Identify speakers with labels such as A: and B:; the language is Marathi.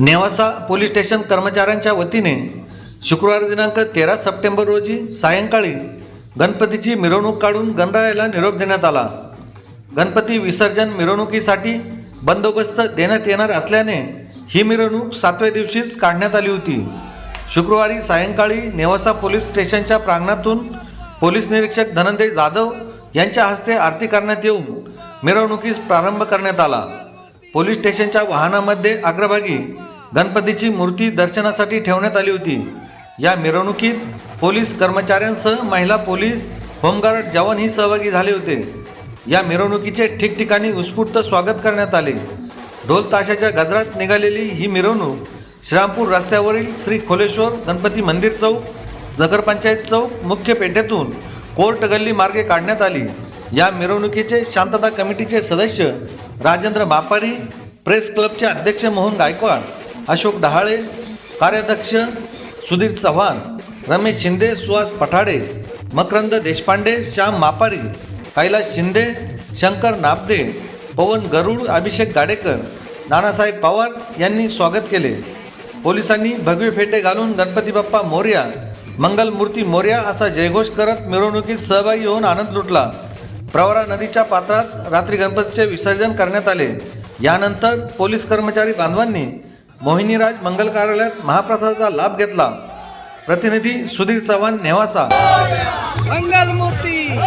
A: नेवासा पोलीस स्टेशन कर्मचाऱ्यांच्या वतीने शुक्रवार दिनांक तेरा सप्टेंबर रोजी सायंकाळी गणपतीची मिरवणूक काढून गणरायाला निरोप देण्यात आला. गणपती विसर्जन मिरवणुकीसाठी बंदोबस्त देण्यात येणार असल्याने ही मिरवणूक सातव्या दिवशीच काढण्यात आली होती. शुक्रवारी सायंकाळी नेवासा पोलीस स्टेशनच्या प्रांगणातून पोलीस निरीक्षक धनंजय जाधव यांच्या हस्ते आरती करण्यात येऊन मिरवणुकीस प्रारंभ करण्यात आला. पोलीस स्टेशनच्या वाहनामध्ये अग्रभागी गणपतीची मूर्ती दर्शनासाठी ठेवण्यात आली होती. या मिरवणुकीत पोलीस कर्मचाऱ्यांसह महिला पोलीस होमगार्ड जवानही सहभागी झाले होते. या मिरवणुकीचे ठिकठिकाणी उत्स्फूर्त स्वागत करण्यात आले. ढोल ताशाच्या गजरात निघालेली ही मिरवणूक श्रीरामपूर रस्त्यावरील श्री खोलेश्वर गणपती मंदिर चौक नगरपंचायत चौक मुख्य पेठेतून कोर्ट गल्ली मार्गे काढण्यात आली. या मिरवणुकीचे शांतता कमिटीचे सदस्य राजेंद्र मापारी प्रेस क्लबचे अध्यक्ष मोहन गायकवाड अशोक डहाळे कार्याध्यक्ष सुधीर चव्हाण रमेश शिंदे सुहास पठाडे मकरंद देशपांडे श्याम मापारी कैलास शिंदे शंकर नाबदे पवन गरुड अभिषेक गाडेकर नानासाहेब पवार यांनी स्वागत केले. पोलिसांनी भगवे फेटे घालून गणपती बाप्पा मोर्या मंगलमूर्ती मोर्या असा जयघोष करत मिरवणुकीत सहभागी होऊन आनंद लुटला. प्रवरा नदीच्या पात्रात रात्री गणपतीचे विसर्जन करण्यात आले. यानंतर पोलीस कर्मचारी बांधवांनी मोहिनीराज मंगल कार्यालयात महाप्रसादाचा लाभ घेतला. प्रतिनिधी सुधीर चव्हाण नेवासा.
B: मंगलमूर्ती.